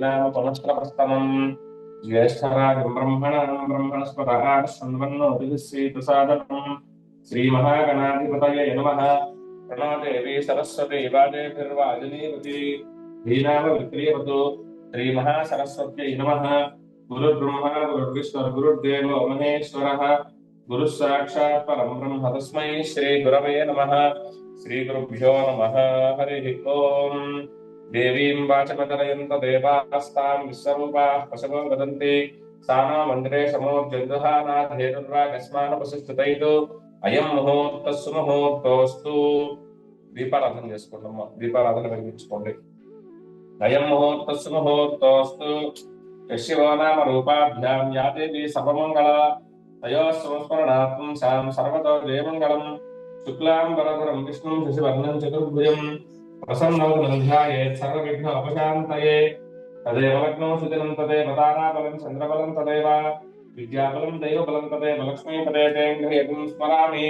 నామ పునఃప్రస్థనం జ్యేష్ఠరాజం బ్రహ్మణాం బ్రహ్మణస్పతः సన్వన్నోభిः శ్రీప్రసాదం శ్రీమహాగణాధిపతయే నమః. ప్రణోదేవి సరస్వతి వాదేభిర్వాజనీవతి ధీనామ విక్రీయవతు శ్రీమహాసరస్వత్యై నమః. గురుర్బ్రహ్మ గురుర్విశ్వర గురుర్దేవో మహేశ్వరः. గురుః సాక్షాత్ పరం బ్రహ్మ తస్మై శ్రీ గురవే నమః. శ్రీ గురుభ్యో నమః. హరి ఓం. దేవీం వాచమతరయంత దేవాస్తాం విశ్వరూపాः పశవో వదంతి. సానా మందిరే సమోర్జందుహానాధేనుర్వాగస్మానపశుస్థితైతు అయం ముహూర్త సుముహూర్తోస్తు. దీపారాధన చేసుకోండి అమ్మ దీపారాధన వెలిగించుకోండి. అయం ముహూర్త సుముహూర్తోస్తు. యశివో నామ రూపాభ్యాం యాదేవి సర్వమంగళ. తయో సంస్మరణాత్మం శాం సర్వతో జయమంగళం. శుక్లాం వరదరం విష్ణుం శశివర్ణం చతుర్భుజం. ప్రసన్నోధ్యాయేత్ సర్వవిఘ్న ఉపశాంతయే తదేవ లగ్నం సుజనం తదేవ తారాబలం చంద్రబలం తదేవ విద్యాబలం దైవబలం తదేవ లక్ష్మీపదే తేంగ్రయగం స్మరామి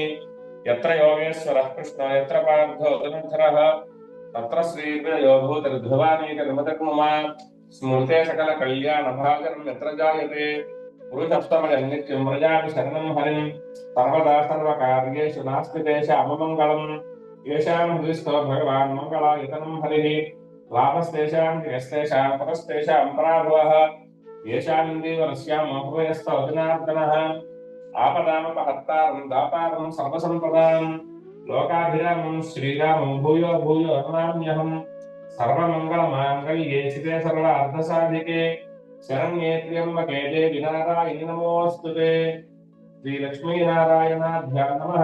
ఎత్ర యోగేశ్వర కృష్ణ ఎత్ర పార్థో ధనుర్ధరः తత్ర శ్రీర్యో భూతర్ధ్రువానీకర్మధర్మమ స్మృతే సకల కళ్యాణ భాగరం ఎత్ర జాయతే పురుషస్తమయం నిత్యం వ్రజామి శరణం హరిం సర్వదా సర్వకార్యేషు నాస్తి దేశ అపమంగళం येषां हृदिस्थो भगवान् मङ्गलायतनं हरिः लाभस्तेषां यस्तेषां परस्तेषां पराभवः येषामिन्दीवरस्यां महोयस्तवजनार्दनः आपदामपहत्तारं दातारं सर्वसम्पदां लोकाभिरामं श्रीरामं भूयो भूयो नमाम्यहम् सर्वमङ्गलमाङ्गल्ये शिते सर्वार्धसाधिके शरण्ये त्र्यम्बके देवि नारायणि नमोऽस्तु ते श्रीलक्ष्मीनारायणाभ्यां नमः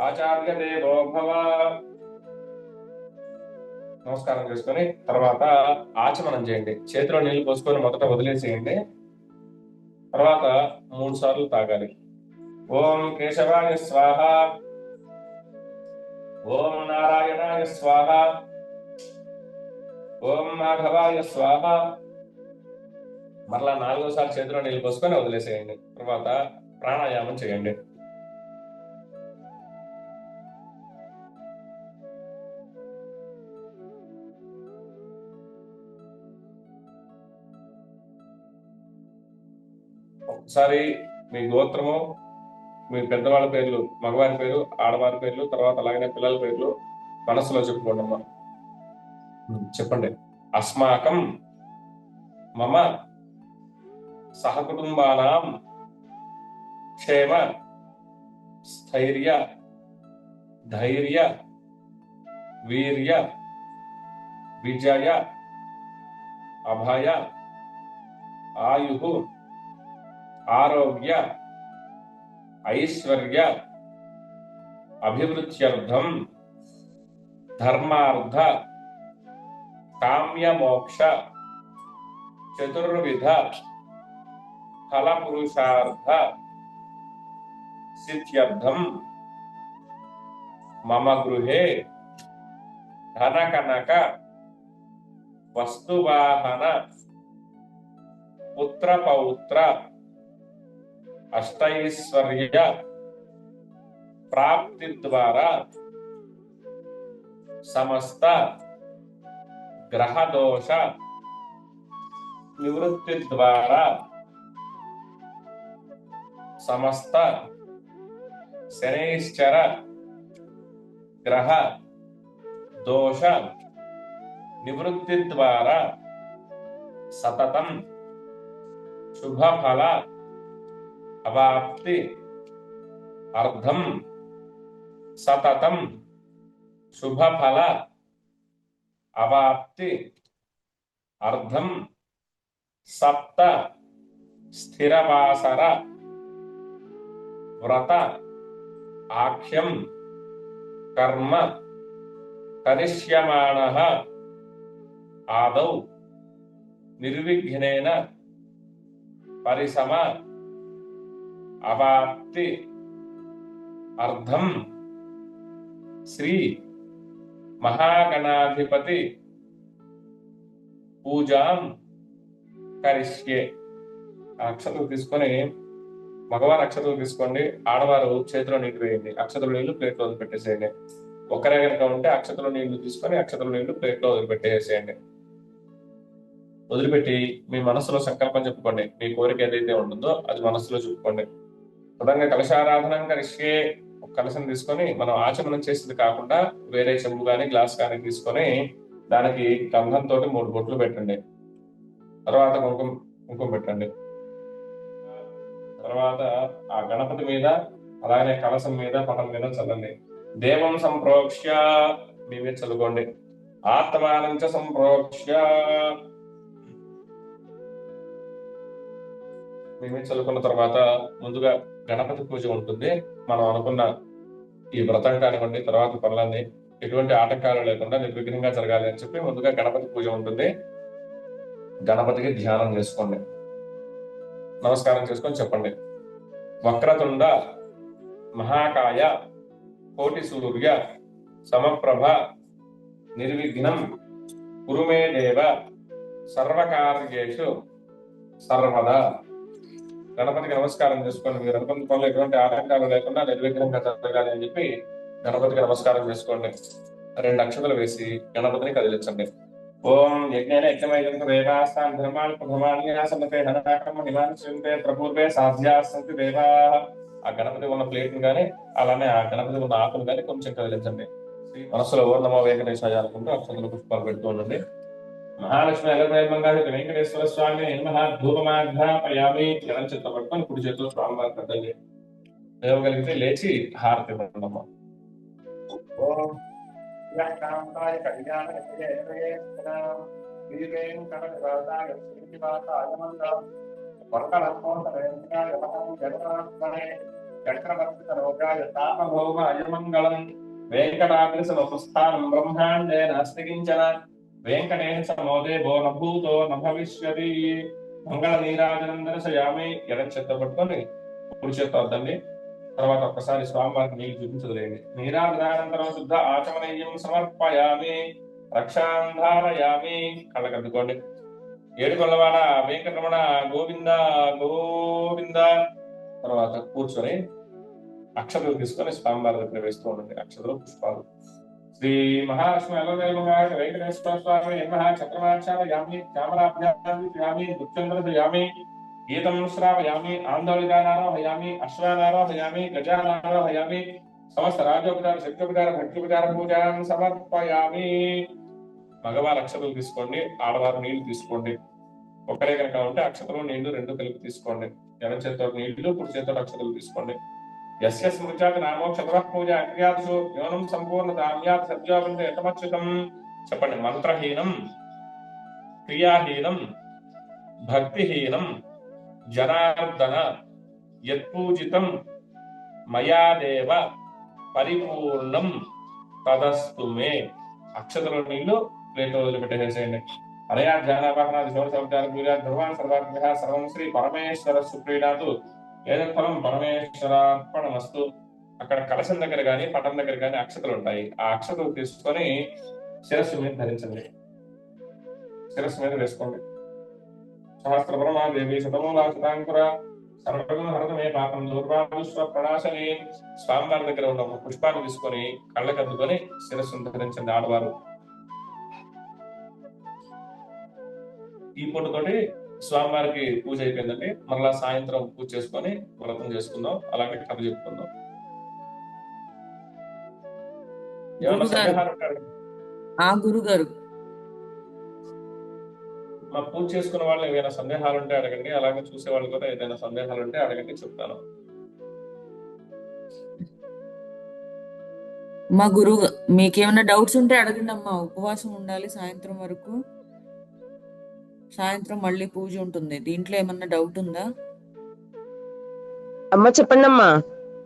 ఆచార్య దేవో భవ నమస్కారం చేసుకొని తర్వాత ఆచమనం చేయండి. చేతిలో నీళ్ళు పోసుకొని మొదట వదిలేసేయండి. తర్వాత మూడు సార్లు తాగాలి. ఓం కేశవాయ స్వాహ. ఓం నారాయణాయ స్వాహ. ఓం మాఘవాయ స్వాహ. మరలా నాలుగోసారి చేతిలో నీళ్ళు పోసుకొని వదిలేసేయండి. తర్వాత ప్రాణాయామం చేయండి. ఒకసారి మీ గోత్రము మీ పెద్దవాళ్ళ పేర్లు మగవారి పేరు ఆడవారి పేర్లు తర్వాత అలాగనే పిల్లల పేర్లు మనసులో చెప్పుకోండి అమ్మా. చెప్పండి. అస్మాకం మమ సహకుటుంబానాం క్షేమ స్థైర్య ధైర్య వీర్య విజయ అభయ ఆయు ఆరోగ్య ఐశ్వర్య అభివృద్ధ్యర్థం ధర్మార్థ కామ్యమోక్ష చతుర్విధ ఫలపురుషార్థ సిద్ధ్యర్థం మమ గృహే ధనకనక వస్తువాహన अष्टैश्वर्य प्राप्ति द्वारा समस्त ग्रह दोष निवृत्ति द्वारा समस्त शनैश्चर ग्रह दोष निवृत्ति द्वारा सततम शुभ फला अवाप्ति। अर्धम, सततम शुभ फल अवाप्ति। अर्धम, सप्त, स्थिरवासर। व्रत। आख्यम, कर्म। करिष्यमाणः। आदौ। निर्विघ्नेन। परिसमा। అవాప్తి. అర్థం శ్రీ మహాగణాధిపతి. పూజాం. కరిష్యే. అక్షతలు తీసుకొని మగవారు అక్షతలు తీసుకోండి. ఆడవారు చేతిలో నీళ్ళు వేయండి. అక్షతలు నీళ్ళు ప్లేట్లో వదిలిపెట్టేసేయండి. ఒకరే కనుక ఉంటే అక్షతలు నీళ్ళు తీసుకొని అక్షతలు నీళ్ళు ప్లేట్లో వదిలిపెట్టేసేయండి. వదిలిపెట్టి మీ మనసులో సంకల్పం చెప్పుకోండి. మీ కోరిక ఏదైతే ఉంటుందో అది మనసులో చెప్పుకోండి. ప్రధానంగా కలశారాధన కరిష్యే ఒక కలశం తీసుకొని మనం ఆచమనం చేసేది కాకుండా వేరే చెంబు కానీ గ్లాస్ కానీ తీసుకొని దానికి గంధంతో మూడు బొట్లు పెట్టండి. తర్వాత కుంకుమ కుంకుమ పెట్టండి. తర్వాత ఆ గణపతి మీద అలాగే కలసం మీద పటం మీద చల్లండి. దేవం సంప్రోక్ష్య మీ మీద చల్లుకోండి. ఆత్మానం చ సంప్రోక్ష్య. మీ మీద చల్లుకున్న తర్వాత ముందుగా గణపతి పూజ ఉంటుంది. మనం అనుకున్న ఈ వ్రతం కానివ్వండి తర్వాత పనులన్నీ ఎటువంటి ఆటంకాలు లేకుండా నిర్విఘ్నంగా జరగాలి అని చెప్పి ముందుగా గణపతి పూజ ఉంటుంది. గణపతికి ధ్యానం చేసుకోండి. నమస్కారం చేసుకొని చెప్పండి. వక్రతుండ మహాకాయ కోటి సూర్య సమప్రభ నిర్విఘ్నం కురుమే దేవ సర్వకార్యేషు సర్వదా. గణపతికి నమస్కారం చేసుకోండి. మీరు అనుకున్న పనులు ఎటువంటి ఆటంకాలు లేకుండా నిర్విఘ్నంగా జరగాలి అని చెప్పి గణపతికి నమస్కారం చేసుకోండి. రెండు అక్షతలు వేసి గణపతిని కదిలించండి. ఓం యజ్ఞేన యజ్ఞమైజంత దేవాస్తాన్ ధర్మాన్ ప్రథమాన్యాసన్నతే ధననాకం నిమాంసంతే ప్రపూర్వే సాధ్యాసంతి దేవా. ఆ గణపతి ఉన్న ప్లేట్ కానీ అలానే ఆ గణపతి ఉన్న ఆకులు కానీ కొంచెం కదిలించండి. మనసులో ఓ నమో వెంకటేశాయ అనుకుంటూ అక్షతలు పుష్పాలు పెడుతూ ఉండండి. మహాలక్ష్మి అలవేమంగాది వెంకటేశ్వర స్వామి నమః ధూపమాఘ్రాపయామి జలం చేత పట్టుకొని కుడి చేతిలో స్వామి వారి పెద్దల్ని లేవగలిగితే లేచి హారతి ఇవ్వండి చక్రవర్తి రోగాయ బ్రహ్మాండే నాస్తి కించన వెంకటేశ మోదేవో నభూతో న భవిష్యతి మంగళ నీరాజనం దర్శయామి ఎడం చేత్తో పట్టుకొని కుడి చేత్తో వద్దండి. తర్వాత ఒక్కసారి స్వామివారికి నీళ్ళు చూపించదులేండి. నీరాజనానంతరం శుద్ధ ఆచమనీయం సమర్పయామి రక్షాంధారయామి. కళ్ళకద్దుకోండి ఏడుకొల్లవాడ వెంకటరమణ గోవింద గోవింద. తర్వాత కూర్చొని అక్షతలు తీసుకొని స్వామివారి దగ్గర వేస్తూ ఉండండి. అక్షతలు పుష్పాలు. శ్రీ మహాలక్ష్మి అలవేలుగాయ వెంకటేశ్వర స్వామి నమః చక్రవాచారయామి చామరాభ్యామి దుచ్చంద్రయామి గీతం శ్రావయామి ఆందోళికానారోహయామి అశ్వానారోహయామి గజానారోహయామి సమస్త రాజోపచార శక్తోపచార భక్తిపచార పూజాం సమర్పయామి. మగవారు అక్షతలు తీసుకోండి ఆడవారు నీళ్ళు తీసుకోండి. ఒకరే కనుక ఉంటే అక్షతలు నీళ్ళు రెండు కలిపి తీసుకోండి. ఎడం చేతితో నీళ్ళు కుడి చేతితో అక్షతలు తీసుకోండి. యస్య స్మృత్యాత్ నామో క్షతవ పూజ అక్రియాసు యోనం సంపూర్ణ దామ్యాత్ సత్యోబంధ యథమచ్యుతం చెప్పండి. మంత్రహీనం క్రియాహీనం భక్తిహీనం జనార్దన యత్పూజితం మయాదేవ పరిపూర్ణం తదస్తు మే. అక్షతల నీళ్ళు ప్లేట్ వదిలిపెట్టేసేయండి. అనయా ధ్యానవాహనాది శోభ శబ్దాలు పూజ ధ్రువాన్ సర్వాత్మక సర్వం శ్రీ పరమేశ్వర సుప్రీడాతు ఏదఫలం పరమేశ్వరార్పణమస్తు. అక్కడ కలశం దగ్గర కానీ పటం దగ్గర కానీ అక్షతలు ఉంటాయి ఆ అక్షతలు తీసుకొని శిరస్సు మీద ధరించండి. శిరస్సు మీద వేసుకోండి. సహస్ర బ్రహ్మ దేవి శతాంకుర సర్వగుణ హరతమే పాపం దూర్వాదుష్వ ప్రణాశని. స్వామివారి దగ్గర ఉన్న ఒక పుష్పాన్ని తీసుకొని కళ్ళకద్దుకొని శిరస్సును ధరించండి ఆడవారు. ఈ పొట్టుతోటి స్వామివారికి పూజ అయిపోయిందండి. మరలా సాయంత్రం పూజ చేసుకొని వ్రతం చేసుకుందాం. అలాగే కథ చెప్పుకుందాం. గురుగారు. మా పూజ చేసుకున్న వాళ్ళు ఏమైనా సందేహాలు ఉంటే అడగండి. అలాగే చూసే వాళ్ళు కూడా ఏదైనా సందేహాలు ఉంటే అడగండి చెప్తాను. మా గురువు మీకేమైనా డౌట్స్ ఉంటే అడగండి అమ్మా ఉపవాసం ఉండాలి సాయంత్రం వరకు. సాయంత్రం మళ్ళీ పూజ ఉంటుంది. దీంట్లో ఏమన్నా డౌట్ ఉందా? అమ్మ చెప్పండి అమ్మా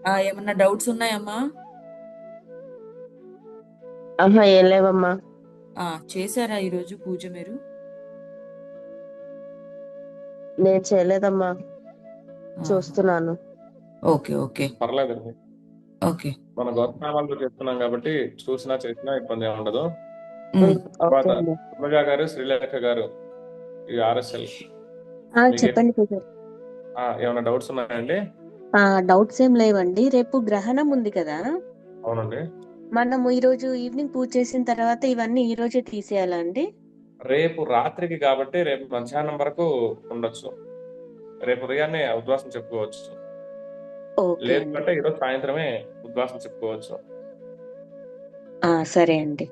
ఆ ఏమన్నా డౌట్స్ ఉన్నాయమ్మా? ఆహా ఏం లేవమ్మా. ఆ చేశారా ఈరోజు పూజ మీరు? నేను చేయలేదమ్మా. చూస్తున్నాను. Okay okay. పర్లేదండి. ఓకే. మన గోత్రనామాలతో చేస్తున్నాం కాబట్టి చూసినా చేసినా ఇబ్బంది ఏమి ఉండదు. గారు శ్రీలేఖ గారు ఈ ఆర్ఎస్ఎల్. చెప్పండి ఏమైనా డౌట్స్ ఉన్నాయండి? డౌట్స్ ఏం లేవండి. రేపు గ్రహణం ఉంది కదా. అవునండి. మనం ఈ రోజు ఈవినింగ్ పూజ చేసిన తర్వాత ఇవన్నీ ఈ రోజే తీసేయాలా అండి? రేపు రాత్రికి కాబట్టి రేపు మధ్యాహ్నం వరకు ఉండొచ్చు. రేపు ఉదయాన్నే ఉద్వాసం చెప్పుకోవచ్చు. ఓకే లేదు అండి. అంటే ఈరోజు సాయంత్రమే ఉద్వాసం చెప్పుకోవచ్చు. ఆ, సరే అండి.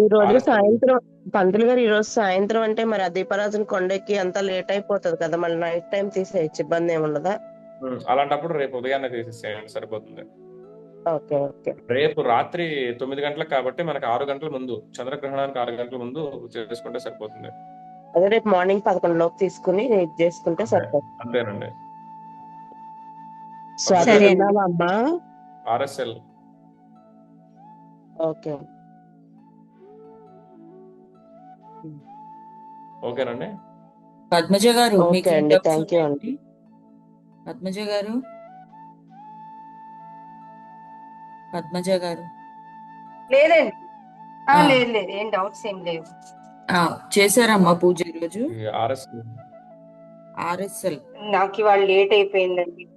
ఈ రోజు. సాయంత్రం పంతులు గారు ఈ రోజు సాయంత్రం అంటే మరి ఆ దీపరాజుని కొండెక్కి అంతా లేట్ అయిపోతుంది కదా మళ్ళీ నైట్ టైం తీసేయచ్చు ఇబ్బంది ఏమి ఉండదా? ఉమ్, అలాంటప్పుడు రేపు ఉదయాన్నే తీసేసేయండి సరిపోతుంది. Okay okay. రేపు రాత్రి తొమ్మిది గంటలకు కాబట్టి మనకి ఆరు గంటల ముందు చంద్రగ్రహణానికి ఆరు గంటల ముందు చేసుకుంటే సరిపోతుంది. అదే రేపు మార్నింగ్ పదకొండు లోపు తీసుకుని ఇది చేసుకుంటే సరిపోతుంది. అంతేనండి. సరే అమ్మా? ఆర్ఎస్ఎల్. ఓకే. ఓకేనండి పద్మజ గారు మీకు అండి, thank you ఉన్నాయండి? పద్మజ గారు? పద్మజ గారు? లేదండి. లేదు లేదు ఏం డౌట్స్ ఏం లేవు. ఆ, చేశారమ్మా పూజ ఈరోజు? ఈ ఆర్ఎస్ఎల్ ఆర్ఎస్ఎల్. నాకు ఇవాళ లేట్ అయిపోయిందండి.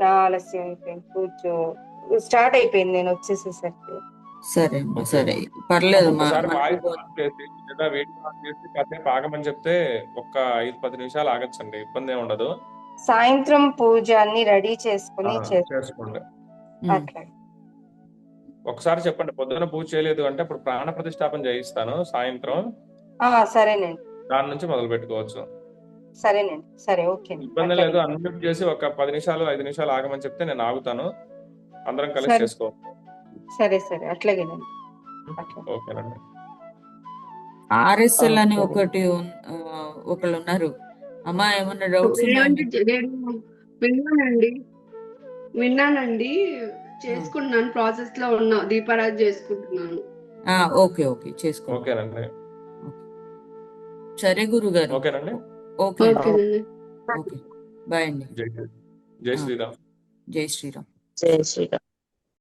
నా ఆలస్యం అయిపోయింది. పూజ స్టార్ట్ అయిపోయింది నేను వచ్చేసేసరికి. సరే అమ్మా. సరే. చేసి లేదా వీడియో ఆన్ చేసి కాసేపు ఆగమని చెప్తే ఒక్క ఐదు పది నిమిషాలు ఆగచ్చండి. ఇబ్బంది ఏమి ఉండదు. సాయంత్రం పూజ అన్ని రెడీ చేసుకుని చేసుకోండి. అట్లా. ఒకసారి చెప్పండి పొద్దున పూజ చేయలేదు అంటే ఇప్పుడు ప్రాణ ప్రతిష్టాపన చేయిస్తాను సాయంత్రం. ఆ, సరేనండి. దాని నుంచి మొదలు పెట్టుకోవచ్చు. సరేనండి. సరే ఓకే. ఇబ్బంది లేదు అన్మ్యూట్ చేసి ఒక పది నిమిషాలు ఐదు నిమిషాలు ఆగమని చెప్తే నేను ఆగుతాను. అందరం కలిసి. చేసుకోవచ్చు సరే సరే. అట్లాగేనండి ఓకేనండి. ఆర్ఎస్ఎల్ అని. ఒకటి ఒకళ్ళు ఉన్నారు. అమ్మా ఏమన్నా డౌట్స్ విన్నానండి. విన్నానండి. చేసుకున్నాను ప్రాసెస్లో ఉన్నా దీపారాధన చేసుకుంటున్నాను. ఆ, ఓకే ఓకే. చేసుకో ఓకేనండి. సరే గురుగారు. ఓకేనండి. ఓకే. ఓకే బాయ్ అండి. జై శ్రీరామ్. జై శ్రీరామ్. జై శ్రీరామ్.